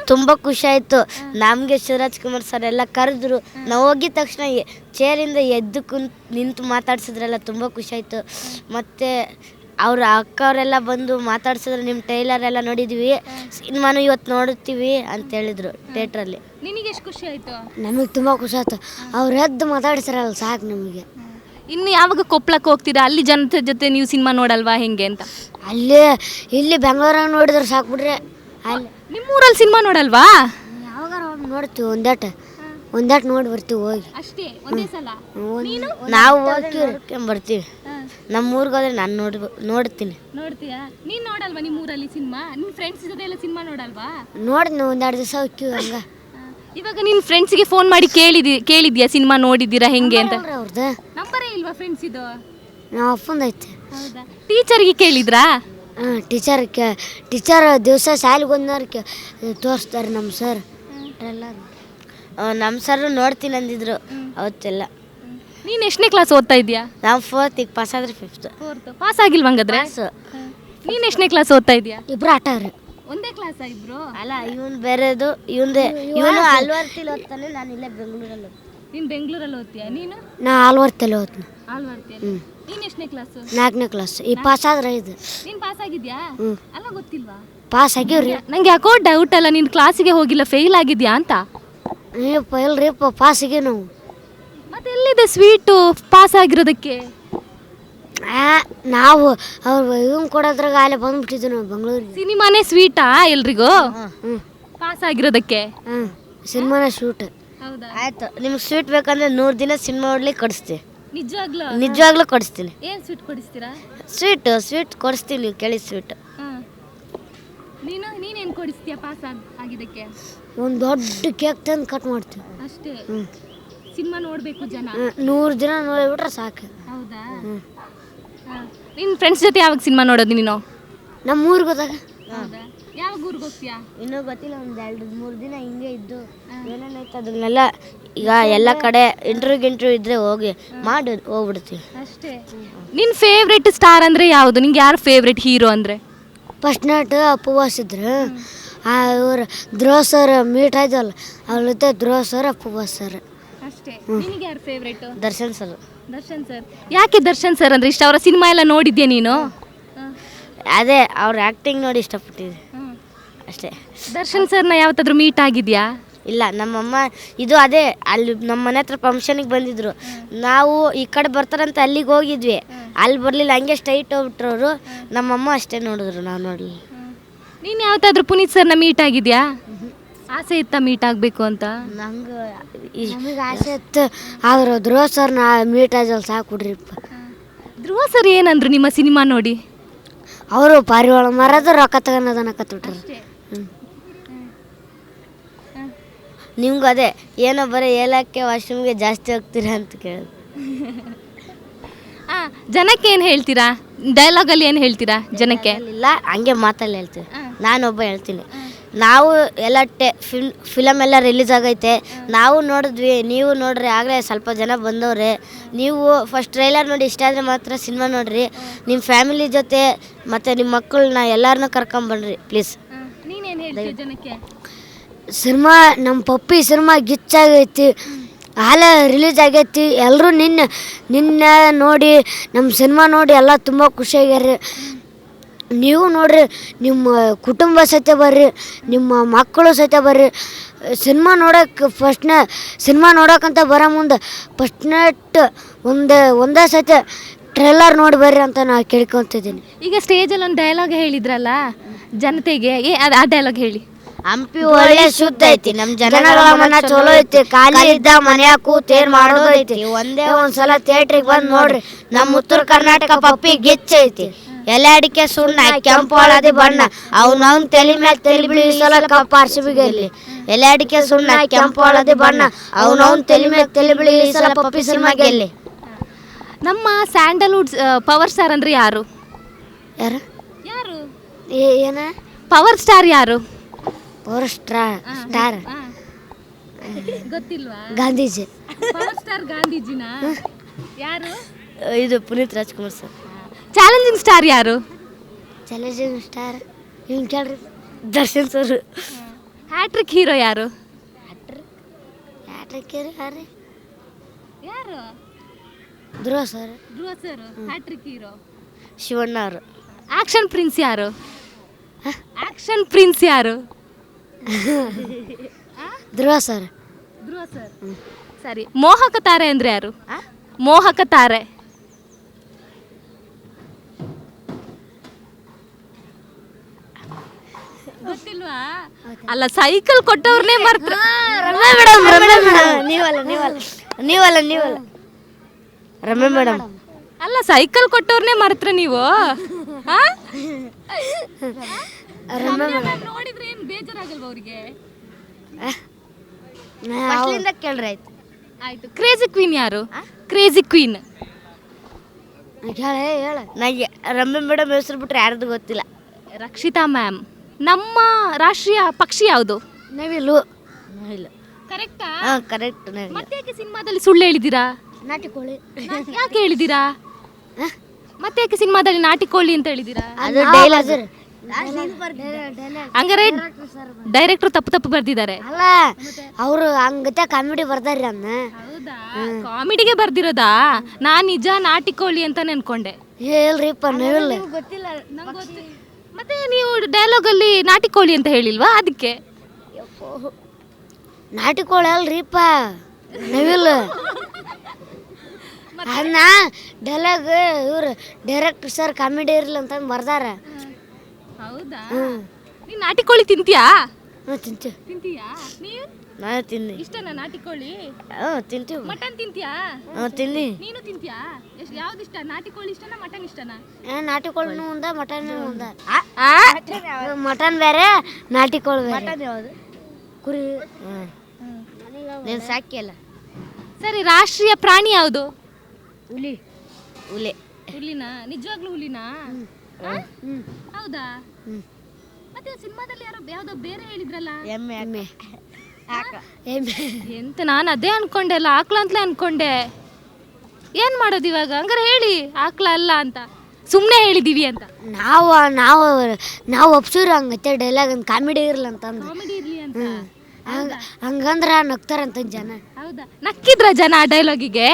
ತುಂಬ ಖುಷಿ ಆಯಿತು ನಮಗೆ ಶಿವರಾಜ್ ಕುಮಾರ್ ಸರ್ ಎಲ್ಲ ಕರೆದ್ರು. ನಾವು ಹೋಗಿದ ತಕ್ಷಣ ಎ- ಚೇರಿಂದ ಎದ್ದು ಕುಂತ್ ನಿಂತು ಮಾತಾಡ್ಸಿದ್ರಲ್ಲ ತುಂಬ ಖುಷಿ ಆಯ್ತು ಮತ್ತು ಅವ್ರ ಅಕ್ಕವರೆಲ್ಲ ಬಂದು ಮಾತಾಡ್ಸಿದ್ರು ನಿಮ್ಮ ಟೈಲರ್ ಎಲ್ಲ ನೋಡಿದ್ವಿ. ಸಿನಿಮಾನು ಇವತ್ತು ನೋಡುತ್ತೀವಿ ಅಂತ ಹೇಳಿದ್ರು ಥಿಯೇಟ್ರಲ್ಲಿ ನಿನಗೆ ಎಷ್ಟು ಖುಷಿ ಆಯ್ತು? ನಮಗೆ ತುಂಬ ಖುಷಿ ಆಯ್ತು. ಅವ್ರು ಎದ್ದು ಮಾತಾಡ್ಸಿರಲ್ಲ ಸಾಕು ನಮಗೆ. ಇನ್ನು ಯಾವಾಗ ಕೊಪ್ಪಳಕ್ಕೆ ಹೋಗ್ತೀರಾ? ಅಲ್ಲಿ ಜನತೆ ಜೊತೆ ನೀವು ಸಿನಿಮಾ ನೋಡಲ್ವಾ ಹೆಂಗೆ ಅಂತ? ಅಲ್ಲಿ ಇಲ್ಲಿ ಬೆಂಗಳೂರಾಗ ನೋಡಿದ್ರೆ ಸಾಕು ಬಿಡ್ರಿ. ಅಲ್ಲಿ ನಿಮ್ಮೂರಲ್ಲಿ ಸಿನಿಮಾ ನೋಡಲ್ವಾ? ಒಮ್ಮೆ ನೋಡ್ತೀವಿ ಒಂದೇಟ ಒಂದೇಟ್ ನೋಡಿ ಬರ್ತೀವಿ ಹೋಗಿ. ಅಷ್ಟೇ ಒಂದೇ ಸಲ? ನೀನು? ನಾವು ಹೋಗಿ ಬರ್ತೀವಿ ನಮ್ಮ ಊರಿಗೆ ಹೋದ್ರೆ ನಾನು ನೋಡಿ ನೋಡ್ತೀನಿ. ನೋಡ್ತೀಯಾ? ನೀನು ನೋಡಲ್ವಾ ನಿಮ್ಮೂರಲ್ಲಿ ಸಿನಿಮಾ? ನಿಮ್ಮ ಫ್ರೆಂಡ್ಸ್ ಜೊತೆ ಎಲ್ಲ ಸಿನಿಮಾ ನೋಡಲ್ವಾ? ಒಂದೆರಡು ದಿವಸ ಹೋಗ್ತೀವಿ ಹಂಗೆ. ಇವಾಗ ನಿನ್ನ ಫ್ರೆಂಡ್ಸಿಗೆ ಫೋನ್ ಮಾಡಿ ಕೇಳಿದಿ ಕೇಳಿದ್ಯಾ? ಸಿನಿಮಾ ನೋಡಿದ್ದೀರಾ ಹೆಂಗೆ ಅಂತ? ಅವ್ರದ್ದು. ನಂಬರೇ ಇಲ್ವಾ ಫ್ರೆಂಡ್ಸ್ ಇದು? ನಾವು ಅಪ್ಪಂದೈತೆ. ಹೌದಾ? ಟೀಚರ್ಗೆ ಕೇಳಿದ್ರಾ? ಹಾಂ ಟೀಚರ್ ಕೆ ಟೀಚರ್ ದಿವಸ ಶಾಲೆಗೆ ಒಂದವ್ರು ಕೆ ತೋರಿಸ್ತಾರೆ ನಮ್ಮ ಸರ್ ಎಲ್ಲ ನಮ್ಮ ಸರ್ ನೋಡ್ತೀನಿ ಅಂದಿದ್ರು ಅವತ್ತೆಲ್ಲ. ನೀನು ಎಷ್ಟನೇ ಕ್ಲಾಸ್ ಓದ್ತಾ ಇದೀಯಾ? ನಾವು ಫೋರ್ತಿಗೆ ಪಾಸ್ ಆದ್ರೆ ಫಿಫ್ತ್ ಪಾಸ್ ಆಗಿಲ್ವಾ ಹಂಗಾದ್ರೆ ನೀನು ಎಷ್ಟನೇ ಕ್ಲಾಸ್ ಓದ್ತಾ ಇದೀಯಾ? ಇಬ್ರು ಆಟ ಅವ್ರಿ ಒಂದೇ ಕ್ಲಾಸ್ ಇಬ್ರು? ಅಲ್ಲ ಇವನ್ ಬೇರೆದು ಇವಂದೇ ಇವನು ಆಲ್ವರ್ತಿಲಿ ಓದ್ತಾನೆ ನಾನು ಇಲ್ಲೇ ಬೆಂಗಳೂರಲ್ಲಿ ನೀನು ಬೆಂಗಳೂರಲ್ಲಿ ಓದ್ತೀಯಾ? ನೀನು? ನಾ ಆಲ್ವರ್ತಲ್ಲಿ ಓದ್ತೀನಿ. ಆಳ್ವಾಡ್ತೀಯ ನೀನು ಎಷ್ಟನೇ ಕ್ಲಾಸ್ ನಾಲ್ಕನೇ ಕ್ಲಾಸ್ ಈ ಪಾಸ್ ಆದ್ರೆ ಐದು. ನೀನು ಪಾಸ್ ಆಗಿದ್ಯಾ? ಅಲ್ಲ ಗೊತ್ತಿಲ್ವಾ? ಪಾಸ್ ಆಗಿವ್ರಿ ನಂಗೆ ಯಾಕೋ ಡೌಟ್ ಅಲ್ಲ ನೀನು ಕ್ಲಾಸಿಗೆ ಹೋಗಿಲ್ಲ ಫೇಲ್ ಆಗಿದ್ಯಾ ಅಂತ? ಏ ಫೇಲ್ ರೀ ಪಾಸ್ ನಾವು. ಮತ್ತೆ ಎಲ್ಲಿದೆ ಸ್ವೀಟು ಪಾಸ್ ಆಗಿರೋದಕ್ಕೆ? ನಾವು ಅವ್ರು ಇವನ್ ಕೊಡೋದ್ರಾಗ ಅಲ್ಲೇ ಬಂದ್ಬಿಟ್ಟಿದ್ವಿ ನಾವು ಬೆಂಗಳೂರಿಗೆ. ಸಿನಿಮಾನೇ ಸ್ವೀಟಾ ಎಲ್ರಿಗೂ? ಹ್ಞೂ ಪಾಸ್ ಆಗಿರೋದಕ್ಕೆ? ಹಾಂ ಸಿನಿಮಾನ ಶೂಟ್ ಹೌದಾ? ಆಯ್ತು ನಿಮ್ಗೆ ಸ್ವೀಟ್ ಬೇಕಂದ್ರೆ ನೂರು ದಿನ ಸಿನಿಮಾ ನೋಡ್ಲಿಕ್ಕೆ ಕೊಡಿಸ್ತೀವಿ ನಿಜವಾಗ್ಲೂ? ನಿಜವಾಗ್ಲೂ ಕೊಡಿಸ್ತೀನಿ ಏನ್ ಸ್ವೀಟ್ ಕೊಡಿಸ್ತೀರಾ? ಸ್ವೀಟ್ ಸ್ವೀಟ್ ಕೊಡಿಸ್ತೀನಿ ನೀವು ಕೇಳಿ ಸ್ವೀಟ್ ನೀನು ನೀನೇನ್ ಕೊಡಿಸ್ತೀಯ ಪಾಸ್ ಆಗಿದ್ದಕ್ಕೆ? ಒಂದು ದೊಡ್ಡ ಕೇಕ್ ತಂದು ಕಟ್ ಮಾಡ್ತೀವಿ. ಅಷ್ಟೇ? ಹ್ಞೂ ಸಿನಿಮಾ ನೋಡಬೇಕು ಜನ? ನೂರು ದಿನ ನೋಡಿಬಿಟ್ರೆ ಸಾಕು. ಹೌದಾ? ನಿನ್ನ ಫ್ರೆಂಡ್ಸ್ ಜೊತೆ ಯಾವಾಗ ಸಿನಿಮಾ ನೋಡೋದು ನೀನು? ನಮ್ಮ ಊರಿಗೆ ಹೋದಾಗ ಯಾವಾಗ ಊರಿಗೆ ಹೋಗ್ತೀಯಾ? ಇನ್ನೂ ಗೊತ್ತಿಲ್ಲ ಒಂದು ಎರಡು ಮೂರು ದಿನ ಹಿಂಗೆ ಇದ್ದು. ಏನೇನಾಯ್ತು ಅದನ್ನೆಲ್ಲ ಈಗ ಎಲ್ಲ ಕಡೆ ಇಂಟರ್ವ್ಯೂ ಗಿಂಟರ್ವ್ಯೂ ಇದ್ರೆ ಹೋಗಿ ಮಾಡಿ ಹೋಗ್ಬಿಡ್ತೀವಿ. ಅಷ್ಟೇ. ನಿನ್ನ ಫೇವ್ರೆಟ್ ಸ್ಟಾರ್ ಅಂದರೆ ಯಾವುದು? ನಿಂಗೆ ಯಾರು ಫೇವ್ರೆಟ್ ಹೀರೋ ಅಂದರೆ? ಫಸ್ಟ್ ನೈಟ್ ಅಪ್ಪುವಾಸ್ ಇದ್ರು. ಆ ಇವ್ರು ಧ್ರುವ ಸರ್ ಮೀಟ್ ಆಯ್ತಲ್ಲ ಅವ್ರ ಜೊತೆ ಧ್ರುವ ಸರ್ ಅಪ್ಪುವಾಸ್ ಸರ್ ಅಷ್ಟೇ. ನಿನಗೆ ಯಾರು favourite Darshan sir Darshan sir. ಯಾಕೆ ದರ್ಶನ್ ಸರ್ ಅಂದ್ರೆ ಇಷ್ಟ? ಅವರ ಸಿನಿಮಾ ಎಲ್ಲ ನೋಡಿದ್ಯಾ ನೀನು? ಅದೇ ಅವ್ರ ಆ್ಯಕ್ಟಿಂಗ್ ನೋಡಿ ಇಷ್ಟಪಟ್ಟಿದ್ದೆ ಅಷ್ಟೇ. ದರ್ಶನ್ ಸರ್ನ ಯಾವತ್ತಾದ್ರೂ ಮೀಟ್ ಆಗಿದ್ಯಾ? ಇಲ್ಲ ನಮ್ಮಮ್ಮ ಇದು ಅದೇ ಅಲ್ಲಿ ನಮ್ಮ ಮನೆ ಹತ್ರ ಫಂಕ್ಷನಿಗೆ ಬಂದಿದ್ರು. ನಾವು ಈ ಕಡೆ ಬರ್ತಾರಂತ ಅಲ್ಲಿಗೆ ಹೋಗಿದ್ವಿ. ಅಲ್ಲಿ ಬರಲಿಲ್ಲ ಹಂಗೆ ಸ್ಟ್ರೈಟ್ ಹೋಗ್ಬಿಟ್ರು ಅವರು ನಮ್ಮಮ್ಮ ಅಷ್ಟೇ ನೋಡಿದ್ರು ನಾವು ನೋಡಲಿ ನೀನು ಯಾವತ್ತಾದ್ರೂ ಪುನೀತ್ ಸರ್ನ ಮೀಟ್ ಆಗಿದ್ಯಾ? ಆಸೆ ಇತ್ತ ಮೀಟ್ ಆಗಬೇಕು ಅಂತ? ನಂಗೆ ನಮಗೆ ಆಸೆ ಇತ್ತು. ಆದ್ರೆ ಧ್ರುವ ಸರ್ ಮೀಟ್ ಆಗಲ್ಲ ಸಾಕು ಕೊಡ್ರಿಪ್ಪ ಧ್ರುವ ಸರ್ ಏನಂದ್ರು ನಿಮ್ಮ ಸಿನಿಮಾ ನೋಡಿ? ಅವರು ಪಾರಿವಾಳ ಮರದ ರೊಕ್ಕ ತಗೊಂಡದನ್ನ ಕತ್ಬಿಟ್ರು ನಿಮ್ಗೂ ಅದೇ ಏನೋ ಬರೀ ಏಲಕ್ಕೆ ವಾಶ್ರೂಮ್ಗೆ ಜಾಸ್ತಿ ಹೋಗ್ತೀರಾ ಅಂತ ಕೇಳ ಆ, ಜನಕ್ಕೆ ಏನು ಹೇಳ್ತೀರಾ? ಡೈಲಾಗಲ್ಲಿ ಏನು ಹೇಳ್ತೀರಾ ಜನಕ್ಕೆ? ಇಲ್ಲ ಹಂಗೆ ಮಾತಲ್ಲಿ ಹೇಳ್ತೀನಿ ನಾನೊಬ್ಬ ಹೇಳ್ತೀನಿ. ನಾವು ಎಲ್ಲ ಟೆ ಫಿಲ್ ಫಿಲಮ್ ಎಲ್ಲ ರಿಲೀಸ್ ಆಗೈತೆ. ನಾವು ನೋಡಿದ್ವಿ ನೀವು ನೋಡ್ರಿ ಆಗಲೇ ಸ್ವಲ್ಪ ಜನ ಬಂದವ್ರೆ. ನೀವು ಫಸ್ಟ್ ಟ್ರೈಲರ್ ನೋಡಿ ಇಷ್ಟ ಆದರೆ ಮಾತ್ರ ಸಿನಿಮಾ ನೋಡ್ರಿ. ನಿಮ್ಮ ಫ್ಯಾಮಿಲಿ ಜೊತೆ ಮತ್ತು ನಿಮ್ಮ ಮಕ್ಕಳನ್ನ ಎಲ್ಲರನ್ನೂ ಕರ್ಕೊಂಬನ್ರಿ ಪ್ಲೀಸ್ ನೀನೇನು ಹೇಳ್ತೀಯ ಜನಕ್ಕೆ? ಸಿನಿಮಾ ನಮ್ಮ ಪಪ್ಪಿ ಸಿನಿಮಾ ಗಿಚ್ಚಾಗೈತಿ ಹಾಲೆ ರಿಲೀಸ್ ಆಗೈತಿ. ಎಲ್ಲರೂ ನಿನ್ನೆ ನಿನ್ನೆ ನೋಡಿ ನಮ್ಮ ಸಿನಿಮಾ ನೋಡಿ ಎಲ್ಲ ತುಂಬ ಖುಷಿಯಾಗ್ಯಾರ ನೀವು ನೋಡ್ರಿ ನಿಮ್ಮ ಕುಟುಂಬ ಸಹಿತ ಬರ್ರಿ ನಿಮ್ಮ ಮಕ್ಕಳು ಸಹಿತ ಬರ್ರಿ. ಸಿನಿಮಾ ನೋಡೋಕೆ ಫಸ್ಟ್ನೇ ಸಿನಿಮಾ ನೋಡೋಕ್ಕಂತ ಬರೋ ಮುಂದೆ ಫಸ್ಟ್ನೆಟ್ ಒಂದು ಒಂದೇ ಸಹಿತ ಟ್ರೇಲರ್ ನೋಡಿ ಬರ್ರಿ ಅಂತ ನಾ ಕೇಳ್ಕೊತಿದ್ದೀನಿ. ಈಗ ಸ್ಟೇಜಲ್ಲಿ ಒಂದು ಡೈಲಾಗ್ ಹೇಳಿದ್ರಲ್ಲ ಜನತೆಗೆ ಏ ಅದು ಆ ಡೈಲಾಗ್ ಹೇಳಿ. ಹಂಪಿ ಒಳ್ಳೆ ಶುದ್ಧ ಐತಿ ನಮ್ಮ ಜನಗಳ ಮನ ಚಲೋ ಐತಿ. ಖಾಲಿ ಇದ್ದ ಮನ್ಯಾಗ ಕೂತ್ ಏನ್ ಐತಿ. ಒಂದೇ ಒಂದ್ಸಲ ಥಿಯೇಟ್ರಿಗೆ ಬಂದ್ ನೋಡ್ರಿ ನಮ್ಮ ಉತ್ತರ ಕರ್ನಾಟಕ ಪಪ್ಪಿ ಗಿಚ್ಚೈತಿ. ಎಲೆ ಅಡಿಕೆ ಸುಣ್ಣ ಕೆಂಪು ಹಳದಿ ಬಣ್ಣ ಅವನವನ್ ತಲೆ ಮ್ಯಾಲ ತಲೆ ಬಿಳಿ ಸಲ ಕಪ್ಪ ಆರ್ಸಿಬಿಗೆಲ್ಲಿ ಎಲೆ ಅಡಿಕೆ ಸುಣ್ಣ ಕೆಂಪು ಹಳದಿ ಬಣ್ಣ ಅವನವನ್ ತಲೆ ಮ್ಯಾಗ ತಲೆ ಬಿಳಿ ಸಲ ಪಪ್ಪಿ ಸಿನಿಮಾ ಗೆಲ್ಲಿ ನಮ್ಮ ಸ್ಯಾಂಡಲ್ವುಡ್ ಪವರ್ ಸ್ಟಾರ್ ಅಂದ್ರೆ ಯಾರು? ಯಾರು? ಯಾರು? ಏನ? ಪವರ್ ಸ್ಟಾರ್ ಯಾರು? Power star star. ಗೊತ್ತಿಲ್ವಾ? ಗಾಂಧೀಜಿ. ಪವರ್ ಸ್ಟಾರ್ ಗಾಂಧೀಜಿನಾ? ಯಾರು? ಇದು Puneeth Rajkumar sir. Challenging star ಯಾರು? ಚಾಲೆಂಜಿಂಗ್ ಸ್ಟಾರ್ ಹಿಂಗೆ ಕೇಳ್ರಿ. ದರ್ಶನ್ ಸರ್ ಹ್ಯಾಟ್ರಿಕ್ ಹೀರೋ ಯಾರು? ಯಾಟ್ರಿಕ್ ಯಾರು ಯಾರು? Dhruva sir Dhruva sir hattrick hero Shivanna ಅವರು. ಆಕ್ಷನ್ ಪ್ರಿನ್ಸ್ ಯಾರು? ಆಕ್ಷನ್ ಪ್ರಿನ್ಸ್ ಯಾರು? ಧ್ರುವ ಸರ್ ಧ್ರುವ ಸರ್ ಸರಿ ಮೋಹಕ ತಾರೆ ಅಂದ್ರೆ ಯಾರು? ಮೋಹಕ ತಾರೆ ಗೊತ್ತಿಲ್ವಾ ಅಲ್ಲ ಸೈಕಲ್ ಕೊಟ್ಟವ್ರನ್ನೇ ಮರ್ತ್ರ. Madam Ramya madam. ನೀವಲ್ಲ ನೀವಲ್ಲ ನೀವಲ್ಲ ನೀವಲ್ಲ. ರಮ್ಯಾ ಮೇಡಮ್. ಅಲ್ಲ ಸೈಕಲ್ ಕೊಟ್ಟವ್ರನ್ನೇ ಮರ್ತ್ರ ನೀವು? ಆ? ನೋಡಿದ್ರೆ ಏನು ಬೇಜಾರಾಗಲ್ವಾ ಅವ್ರಿಗೆ? ಫಸ್ಟ್ಲಿಂದ ಕೇಳ್ರಿ ಆಯ್ತು. ಆಯ್ತು ಕ್ರೇಜಿ ಕ್ವೀನ್ ಯಾರು? ಕ್ರೇಜಿ ಕ್ವೀನ್ ಹೇಳ ಹೇಳ ನನಗೆ ರಮ್ಯಾ ಮೇಡಮ್ ಹೆಸರು ಬಿಟ್ರೆ ಯಾರ್ದು ಗೊತ್ತಿಲ್ಲ. ರಕ್ಷಿತಾ ಮ್ಯಾಮ್. ನಮ್ಮ ರಾಷ್ಟ್ರೀಯ ಪಕ್ಷಿ ಯಾವುದು? ನವಿಲು. ನವಿಲು. ಕರೆಕ್ಟಾ? ಹಾಂ ಕರೆಕ್ಟ್ ಮತ್ತೆ ಯಾಕೆ ಸಿನಿಮಾದಲ್ಲಿ ಸುಳ್ಳು ಹೇಳಿದ್ದೀರಾ? ನಾಟಿಕೋಳಿ ಯಾಕೆ ಹೇಳಿದ್ದೀರಾ? ಮತ್ತೆ ಯಾಕೆ ಸಿನಿಮಾದಲ್ಲಿ ನಾಟಿಕೋಳಿ ಅಂತ ಹೇಳಿದಿರಾ ಅದು ಡೈಲಾಗ್ ಹಂಗಾರೆ ಡೈರೆಕ್ಟರ್ ತಪ್ಪು ತಪ್ಪು ಬರ್ದಿದ್ದಾರೆ. ಅಲ್ಲ ಅವರು ಹಂಗತೆ ಕಾಮಿಡಿ ಬರ್ದಾರಿ ಅನ್ನ. ಹೌದಾ? ಕಾಮಿಡಿಗೆ ಬರ್ದಿರೋದಾ? ನಾನ್ ನಿಜ ನಾಟಿಕೋಳಿ ಅಂತ ನೆನ್ಕೊಂಡೆ. ಹೇಳ್ರಿಪ್ಪ ನವಿಲ್. ಗೊತ್ತಿಲ್ಲ ಮತ್ತೆ ನೀವು ಡೈಲಾಗ್ ಅಲ್ಲಿ ನಾಟಿಕೋಳಿ ಅಂತ ಹೇಳಿಲ್ವಾ? ಅದಕ್ಕೆ. ನಾಟಿ ಕೋಳಿ ಅಲ್ರಿಪ್ಪ. ನವಿಲ್ ಅನ್ನ ಡೈಲಾಗ್ ಇವ್ರು ಡೈರೆಕ್ಟರ್ ಸರ್ ಕಾಮಿಡಿ ಇರ್ಲಿ ಅಂತ ಬರ್ದಾರ. ಹೌದಾ? ನೀನ್ ನಾಟಿಕೋಳಿ ತಿಂತೀಯಾ? ಹ್ಞೂ ತಿಂತೀವಿ. ತಿಂತೀಯಾ? ನೀವು ನಾನು ತಿಂದಿ ಇಷ್ಟನಾ ನಾಟಿಕೋಳಿ ಹ್ಞೂ ತಿಂತೀವಿ. ಮಟನ್ ತಿಂತೀಯಾ? ಹ್ಞೂ ತಿಂದಿ ನೀನು ತಿಂತೀಯಾ? ಎಷ್ಟು ಯಾವ್ದು ಇಷ್ಟ? ನಾಟಿ ಕೋಳಿ ಇಷ್ಟನಾ ಮಟನ್ ಇಷ್ಟನಾ? ಏ, ನಾಟಿ ಕೋಳಿನೂ ಒಂದ ಮಟನ್ ಒಂದ. ಮಟನ್ ಬೇರೆ ನಾಟಿ ಕೋಳಿ ಬೇರೆ ಯಾವುದು? ಕುರಿ. ಹ್ಞೂ ನೀನು ಸಾಕಿಯಲ್ಲ ಸರಿ ರಾಷ್ಟ್ರೀಯ ಪ್ರಾಣಿ ಯಾವುದು? ಹುಲಿ. ಹುಲಿ. ಹುಲಿನಾ? ನಿಜವಾಗ್ಲೂ ಹುಲಿನಾ? ಆ? ಹೌದಾ? ಮತ್ತೆ ಸಿನಿಮಾದಲ್ಲಿ ಯಾರೋ ಯಾವ್ದೋ ಬೇರೆ ಹೇಳಿದ್ರಲ್ಲ? ಎಮ್ಮೆ. ಎಮ್ಮೆ. ಎಂತ ನಾನು ಅದೇ ಅನ್ಕೊಂಡೆ ಅಲ್ಲ ಆಕ್ಳ ಅಂತಲೇ ಅನ್ಕೊಂಡೆ. ಏನ್ ಮಾಡೋದು ಇವಾಗ? ಹಂಗಾರೆ ಹೇಳಿ ಆಕ್ಳ ಅಲ್ಲ ಅಂತ. ಸುಮ್ಮನೆ ಹೇಳಿದೀವಿ ಅಂತ. ನಾವು ನಾವು ನಾವು ಒಪ್ಸೂರು ಹಂಗತ್ತೆ ಡೈಲಾಗ್ ಒಂದು ಕಾಮಿಡಿ ಇರ್ಲಿ ಅಂತಂದು ಕಾಮಿಡಿ ಇರ್ಲಿ ಅಂತ. ಹಂಗ ಹಂಗಂದ್ರೆ ನಕ್ತಾರಂತ ಜನ. ಹೌದಾ? ನಕ್ಕಿದ್ರ ಜನ ಆ ಡೈಲಾಗಿಗೆ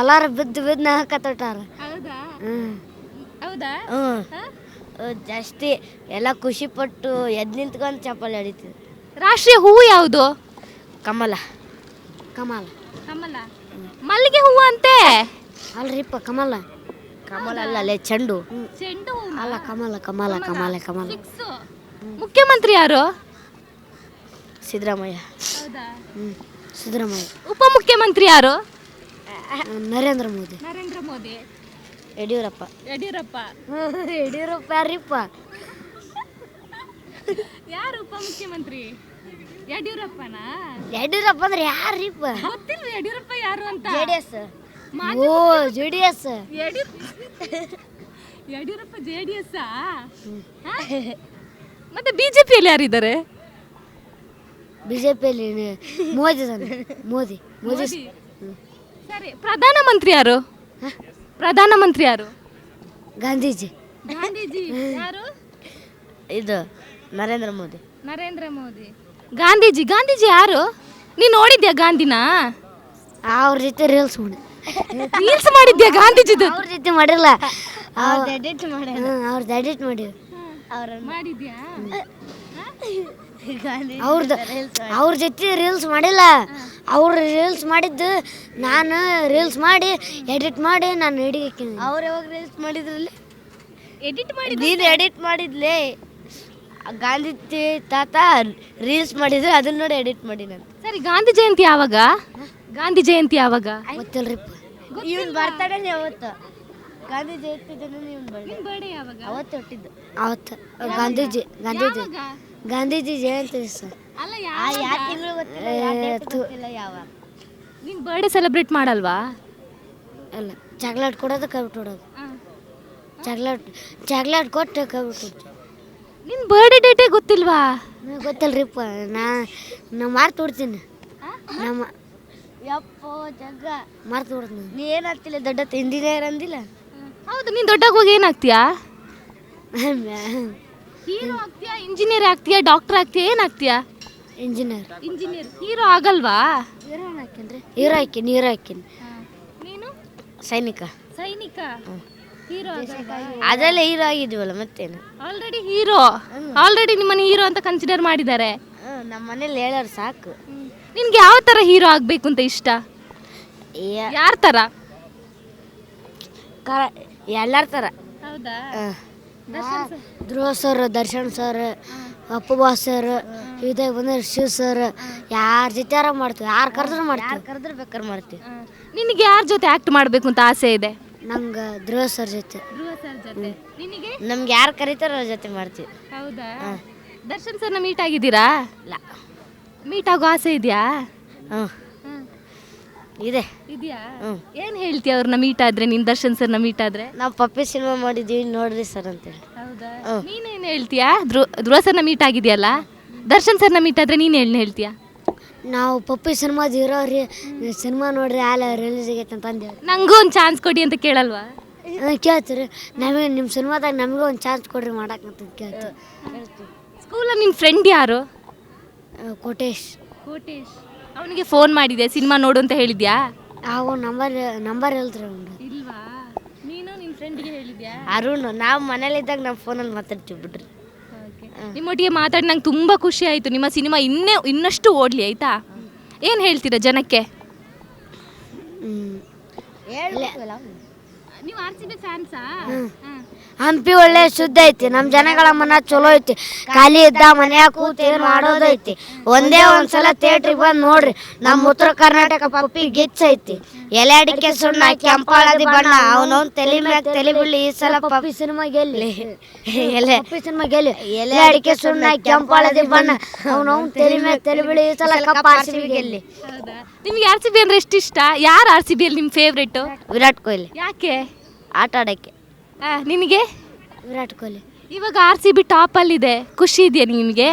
ಎಲ್ಲಾರು ಬಿದ್ದು ಬಿದ್ದು ಹಾಕತಾರ ಹೌದಾ? ಹೌದಾ? ಹ್ಞೂ ಜಾಸ್ತಿ ಎಲ್ಲ ಖುಷಿ ಪಟ್ಟು ಎದ್ದು ನಿಂತ್ಕೊಂಡು ಚಪ್ಪಲಿ ಹೊಡಿತೀವಿ ರಾಷ್ಟ್ರೀಯ ಹೂವು ಯಾವುದು? ಕಮಲ. ಕಮಲ. ಕಮಲ. ಮಲ್ಲಿಗೆ ಹೂವು ಅಂತೆ? ಅಲ್ರಿಪ್ಪ ಕಮಲ. ಕಮಲ ಅಲ್ಲ ಅಲ್ಲೇ ಚೆಂಡು. ಚೆಂಡು ಅಲ್ಲ ಕಮಲ ಕಮಲ ಕಮಲ. ಕಮಲ ಮುಖ್ಯಮಂತ್ರಿ ಯಾರು? ಸಿದ್ದರಾಮಯ್ಯ. ಸಿದ್ದರಾಮಯ್ಯ. ಉಪಮುಖ್ಯಮಂತ್ರಿ ಯಾರು? ನರೇಂದ್ರ ಮೋದಿ. ನರೇಂದ್ರ ಮೋದಿ. ಯಡಿಯೂರಪ್ಪ. ಯಡಿಯೂರಪ್ಪ. ಯಡಿಯೂರಪ್ಪ ಯಾರಿಪ್ಪ ಯಾರು ಉಪಮುಖ್ಯಮಂತ್ರಿ? ಯಡಿಯೂರಪ್ಪನಾ? ಯಡಿಯೂರಪ್ಪ ಅಂದ್ರೆ ಯಾರಿಪ್ಪ ಗೊತ್ತಿಲ್ಲ ಯಡಿಯೂರಪ್ಪ ಯಾರು ಅಂತ? JDS S. ಓ JDS D S. Yediyurappa J D S ಮತ್ತೆ ಬಿಜೆಪಿಯಲ್ಲಿ ಯಾರಿದ್ದಾರೆ? ಬಿ ಜೆ ಪಿಯಲ್ಲಿ ಮೋದಿ. ಮೋದಿ. ಮೋದಿ. ಸ್- ಸರಿ ಪ್ರಧಾನಮಂತ್ರಿ ಯಾರು? ಪ್ರಧಾನಮಂತ್ರಿ ಯಾರು? ಗಾಂಧೀಜಿ. ಗಾಂಧೀಜಿ ಯಾರು? ಇದು ನರೇಂದ್ರ ಮೋದಿ. ನರೇಂದ್ರ ಮೋದಿ. ಗಾಂಧೀಜಿ ಗಾಂಧೀಜಿ ಯಾರು? ನೀ ನೋಡಿದ್ಯಾ ಗಾಂಧಿನ? ಅವ್ರ ಜೊತೆ ರೀಲ್ಸ್ ಮಾಡಿ. ರೀಲ್ಸ್ ಮಾಡಿದ್ಯಾ ಗಾಂಧೀಜಿ ಅವ್ರ ಜೊತೆ ಮಾಡಿಲ್ಲ ಎಡಿಟ್ ಮಾಡಿ ಅವ್ರದ್ದು ಎಡಿಟ್ ಮಾಡಿವಿ ಮಾಡಿದ್ಯಾ? ಅವ್ರದ್ದು ಅವ್ರ ಜೊತೆ ರೀಲ್ಸ್ ಮಾಡಿಲ್ಲ. ಅವ್ರು ರೀಲ್ಸ್ ಮಾಡಿದ್ದು ನಾನು ರೀಲ್ಸ್ ಮಾಡಿ ಎಡಿಟ್ ಮಾಡಿ ನಾನು ಹಿಡಿಗೆ ಅವ್ರು ಯಾವಾಗ ರೀಲ್ಸ್ ಮಾಡಿದ್ರಲ್ಲಿ? ಎಡಿಟ್ ಮಾಡಿ ನೀನು ಎಡಿಟ್ ಮಾಡಿದ್ಲೇ. ಗಾಂಧಿ ತಾತ ರೀಲ್ಸ್ ಮಾಡಿದ್ರೆ ಅದನ್ನ ನೋಡಿ ಎಡಿಟ್ ಮಾಡಿ ನಾನು ಸರಿ ಗಾಂಧಿ ಜಯಂತಿ ಯಾವಾಗ? ಗಾಂಧಿ ಜಯಂತಿ ಯಾವಾಗ? ಗೊತ್ತಿಲ್ರಿಪ್ಪ ಇವನ್ ಬರ್ತಡೇ ಅವತ್ತು ಗಾಂಧಿ ಜಯಂತಿ ದಿನ ಇವನ್ ಬರ್ಡೇ ಯಾವಾಗ? ಅವತ್ತು ಹುಟ್ಟಿದ್ದು. ಅವತ್ತು. ಗಾಂಧೀಜಿ ಗಾಂಧೀಜಿ. ಗಾಂಧೀಜಿ ಜಯಂತಿ ಸರ್ ಅಲ್ಲ ಯಾವ ತಿಂಗಳು ಗೊತ್ತಿಲ್ಲ ಯಾವ ನಿನ್ ಬರ್ಡೇ ಸೆಲೆಬ್ರೇಟ್ ಮಾಡಲ್ವಾ? ಅಲ್ಲ ಚಾಕ್ಲೇಟ್ ಕೊಡೋದು ಕಬ್ಬಿಟ್ಟು ಕೊಡೋದು ಚಾಕ್ಲೇಟ್ ಚಾಕ್ಲೇಟ್ ಕೊಟ್ಟು ಕೈ ಬಿಟ್ಟು ನಿನ್ ಬರ್ಡೇ ಡೇಟೇ ಗೊತ್ತಿಲ್ವಾ? ಗೊತ್ತಲ್ರಿಪ್ಪ ನಾ ನಾ ಮಾರ್ತು ಬಿಡ್ತೀನಿ ನಮ್ಮ ಯಪ್ಪೋ ಜಗ್ಗ. ಮಾರ್ತು ಬಿಡ್ತೀನಿ ನೀ ಏನಾಗ್ತಿಲ್ಲ ದೊಡ್ಡ ಇಂಜಿನಿಯರ್ ಅಂದಿಲ್ಲ? ಹೌದು ನೀನ್ ದೊಡ್ಡಾಗ ಹೋಗಿ ಏನಾಗ್ತೀಯಾ? ಹೀರೋ ಆಗ್ತೀಯಾ ಇಂಜಿನಿಯರ್ ಆಗ್ತೀಯಾ ಡಾಕ್ಟರ್ ಆಗ್ತೀಯಾ ಏನಾಗ್ತೀಯಾ? ಇಂಜಿನಿಯರ್ ಇಂಜಿನಿಯರ್ ಹೀರೋ ಆಗಲ್ವಾ? ಹೀರೋ ಹಾಕಿನ್ರಿ ಹೀರೋ ಹಾಕಿನಿ ಹೀರೋ ಹಾಕಿನಿ ನೀನು? ಸೈನಿಕ. ಸೈನಿಕ? ಹೀರೋ ಅದರಲ್ಲೇ ಹೀರೋ ಆಗಿದ್ವಲ್ಲ ಮತ್ತೇನು? ಆಲ್ರೆಡಿ ಹೀರೋ ಆಲ್ರೆಡಿ ನಿಮ್ಮನ್ನ ಹೀರೋ ಅಂತ ಕನ್ಸಿಡರ್ ಮಾಡಿದ್ದಾರೆ. ನಮ್ಮ ಮನೇಲಿ ಹೇಳೋರು ಸಾಕು. ನಿನ್ಗೆ ಯಾವ ತರ ಹೀರೋ ಆಗ್ಬೇಕು ಅಂತ ಇಷ್ಟ? ಯಾರ ತರ? ಕರ ಎಲ್ಲರ ಥರ ಹೌದಾ? ಧ್ರುವ ಸರ್ ದರ್ಶನ್ ಸರ್ ಅಪ್ಪು ಬಾ ಸರ್ ಇದೇ ಬಂದ್ರೆ ಶಿವ ಸರ್. ಯಾರ ಜೊತೆ ಮಾಡ್ತೀವಿ ಯಾರು ಕರೆದ್ರು ಮಾಡ್ತೀವಿ. ಕರೆದ್ರೆ ಬೇಕಾದ್ರೆ ಮಾಡ್ತೀವಿ. ನಿನಗೆ ಯಾರ ಜೊತೆ ಆಕ್ಟ್ ಮಾಡಬೇಕು ಅಂತ ಆಸೆ ಇದೆ? ನಂಗೆ ಧ್ರುವ ಸರ್ ಜೊತೆ. ಧ್ರುವ ಸರ್ ಜೊತೆ. ನಿನಗೆ ನಮ್ಗೆ? ಯಾರು ಕರೀತಾರೋ ಅವ್ರ ಜೊತೆ ಮಾಡ್ತೀವಿ. ಹೌದಾ? ದರ್ಶನ್ ಸರ್ನ ಮೀಟ್ ಆಗಿದ್ದೀರಾ? ಇಲ್ಲ. ಮೀಟ್ ಆಗೋ ಆಸೆ ಇದೆಯಾ? ಹ್ಞೂ ಇದೆ. ಇದೆಯಾ? ಏನು ಹೇಳ್ತೀಯ ಅವ್ರನ್ನ ಮೀಟ್ ಆದ್ರೆ ನೀನ್ ದರ್ಶನ್ ಸರ್ನ ಮೀಟ್ ಆದ್ರೆ? ನಾವು ಪಪ್ಪಿ ಸಿನಿಮಾ ಮಾಡಿದ್ದೀವಿ ನೋಡ್ರಿ ಸರ್ ಅಂತೇಳಿ ಹೌದಾ? ನೀನೇನು ನೀನೇನ್ ಹೇಳ್ತೀಯಾ? ಧ್ರುವ ಧ್ರುವ ಸರ್ನ ಮೀಟ್ ಆಗಿದೆಯಲ್ಲ? ದರ್ಶನ್ ಸರ್ನ ಮೀಟ್ ಆದ್ರೆ ನೀನು ಏನ್ ಹೇಳ್ತೀಯಾ? ನಾವು ಪಪ್ಪಿ ಸಿನಿಮಾ ಜೀರೋ ರೀ ಸಿನಿಮಾ ನೋಡ್ರಿ ಆಲ ರಿಲೀಸ್ ಆಗೈತೆ ಅಂತ ಅಂದೇಳಿ ನಂಗೂ ಒಂದು ಚಾನ್ಸ್ ಕೊಡಿ ಅಂತ ಕೇಳಲ್ವಾ? ಕೇಳ್ತೀರಿ. ನಮಗೆ ನಿಮ್ಮ ಸಿನಿಮಾದಾಗ ನಮಗೂ ಒಂದು ಚಾನ್ಸ್ ಕೊಡ್ರಿ ಮಾಡಕ್ಕಂತ ಕೇಳ್ತೀವಿ. ಸ್ಕೂಲಲ್ಲಿ ನಿನ್ನ ಫ್ರೆಂಡ್ ಯಾರು? ಕೋಟೇಶ್. ಕೋಟೇಶ್. ಅವನಿಗೆ ಫೋನ್ ಮಾಡಿದೆ ಸಿನಿಮಾ ನೋಡು ಅಂತ ಹೇಳಿದ್ಯಾ? ಅವ ನಂಬರ್ ನಂಬರ್ ಹೇಳ್ತ್ರಿ ಅವನು ಇಲ್ವಾ? ನೀನು ನಿನ್ನ ಫ್ರೆಂಡಿಗೆ ಹೇಳಿದ್ಯಾ? ಅರುಣ್ ನಾವು ಮನೇಲಿದ್ದಾಗ ನಮ್ಮ ಫೋನಲ್ಲಿ ಮಾತಾಡ್ತೀವಿ ಬಿಡ್ರಿ. ನಿಮ್ಮೊಟ್ಟಿಗೆ ಮಾತಾಡಿ ನಂಗೆ ತುಂಬ ಖುಷಿ ಆಯಿತು. ನಿಮ್ಮ ಸಿನಿಮಾ ಇನ್ನೇ ಇನ್ನಷ್ಟು ಓಡಲಿ ಆಯಿತಾ? ಏನು ಹೇಳ್ತೀರಾ ಜನಕ್ಕೆ? ನೀವು ಆರ್ ಸಿ ಬಿ ಫ್ಯಾನ್ಸಾ? ಹಂಪಿ ಒಳ್ಳೆ ಶುದ್ಧ ಐತಿ ನಮ್ಮ ಜನಗಳ ಮನ ಚಲೋ ಐತಿ. ಖಾಲಿ ಇದ್ದ ಮನ್ಯಾಗ ಕೂತು ಏನು ಮಾಡೋದೈತಿ ಒಂದೇ ಒಂದ್ಸಲ ಥಿಯೇಟ್ರಿಗೆ ಬಂದು ನೋಡ್ರಿ ನಮ್ಮ ಉತ್ತರ ಕರ್ನಾಟಕ ಪಪ್ಪಿ ಗಿಚ್ ಐತಿ. ಎಲೆ ಅಡಿಕೆ ಸುಣ್ಣ ಕೆಂಪಾಳದಿ ಬಣ್ಣ ಅವನವನ್ ತಲೆ ಮ್ಯಾಗ ತಲೆ ಬಿಳಿ ಈ ಸಲ ಪಪ್ಪಿ ಸಿನಿಮಾ ಗೆಲ್ಲಿ. ಎಲೆ ಪಪ್ಪಿ ಸಿನಿಮಾ ಗೆಲ್ಲಿ. ಎಲೆ ಅಡಿಕೆ ಸುಣ್ಣ ಕೆಂಪಾಳದಿ ಬಣ್ಣ ಅವ್ನವ್ನ ತಲೆ ಮ್ಯಾಗ ತಲೆ ಬಿಳಿ ಈ ಸಲ ಕಪ್ಪ ಆರ್ಸಿಬಿ ಗೆಲ್ಲಿ. ಹೌದಾ? ನಿಮ್ಗೆ ಆರ್ ಸಿ ಬಿ ಅಂದ್ರೆ ಎಷ್ಟು ಇಷ್ಟ? ಯಾರು ಆರ್ ಸಿ ಬಿಯಲ್ಲಿ ನಿಮ್ಮ ಫೇವ್ರೇಟು ವಿರಾಟ್ ಕೊಹ್ಲಿ. ಯಾಕೆ? ಆಟ ಆಡಕ್ಕೆ. ನಿನಗೆ? ವಿರಾಟ್ ಕೊಹ್ಲಿ. ಇವಾಗ ಆರ್ ಸಿ ಬಿ ಟಾಪಲ್ಲಿದೆ ಖುಷಿ ಇದೆಯಾ ನಿಮಗೆ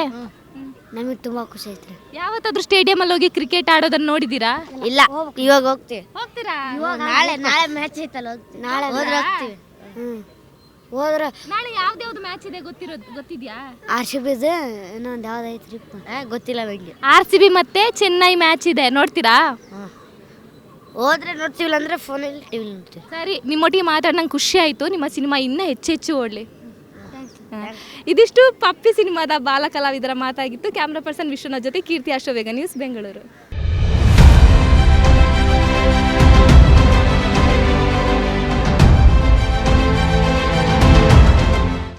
ನಮಗೆ ತುಂಬಾ ಖುಷಿ ಐತ್ರಿ ಯಾವತ್ತಾದ್ರೂ ಸ್ಟೇಡಿಯಮಲ್ಲಿ ಹೋಗಿ ಕ್ರಿಕೆಟ್ ಆಡೋದನ್ನ ನೋಡಿದೀರಾ? ಇಲ್ಲ ಇವಾಗ ಹೋಗ್ತೀವಿ. ಹೋಗ್ತೀರಾ? ನಾಳೆ ನಾಳೆ ಮ್ಯಾಚ್ ಐತಲ್ಲ ಹೋಗ್ತೀವಿ ನಾಳೆ ಹೋದ್ರೆ? ಹೋಗ್ತೀವಿ. ಹ್ಞೂ ಹೋದ್ರೆ? ನಾಳೆ ಯಾವ್ದು ಮ್ಯಾಚ್ ಇದೆ ಗೊತ್ತಿರೋದು ಗೊತ್ತಿದ್ಯಾ? ಆರ್ ಸಿ ಬಿ ಇನ್ನೊಂದು ಯಾವ್ದು ಐತ್ರಿ ಗೊತ್ತಿಲ್ಲ ನಂಗೆ. ಆರ್ ಸಿ ಬಿ ಮತ್ತೆ ಚೆನ್ನೈ ಮ್ಯಾಚ್ ಇದೆ ನೋಡ್ತೀರಾ? ಹೋದ್ರೆ ನೋಡ್ತೀವಿ ಅಂದ್ರೆ ಫೋನಲ್ಲಿ ಟಿ ವಿ ನೋಡ್ತೀವಿ. ಸರಿ ನಿಮ್ಮೊಟ್ಟಿಗೆ ಮಾತಾಡಿ ನಂಗೆ ಖುಷಿ ಆಯ್ತು. ನಿಮ್ಮ ಸಿನಿಮಾ ಇನ್ನೂ ಹೆಚ್ಚು ಹೆಚ್ಚು ಓಡಲಿ. ಇದಿಷ್ಟು ಪಪ್ಪಿ ಸಿನಿಮಾದ ಬಾಲ ಕಲಾವಿದರ ಮಾತಾಗಿತ್ತು. ಕ್ಯಾಮ್ರಾ ಪರ್ಸನ್ ವಿಶ್ವನಾಥ್ ಜೊತೆ ಕೀರ್ತಿ ಅಶೋವೇಗ ನ್ಯೂಸ್ ಬೆಂಗಳೂರು.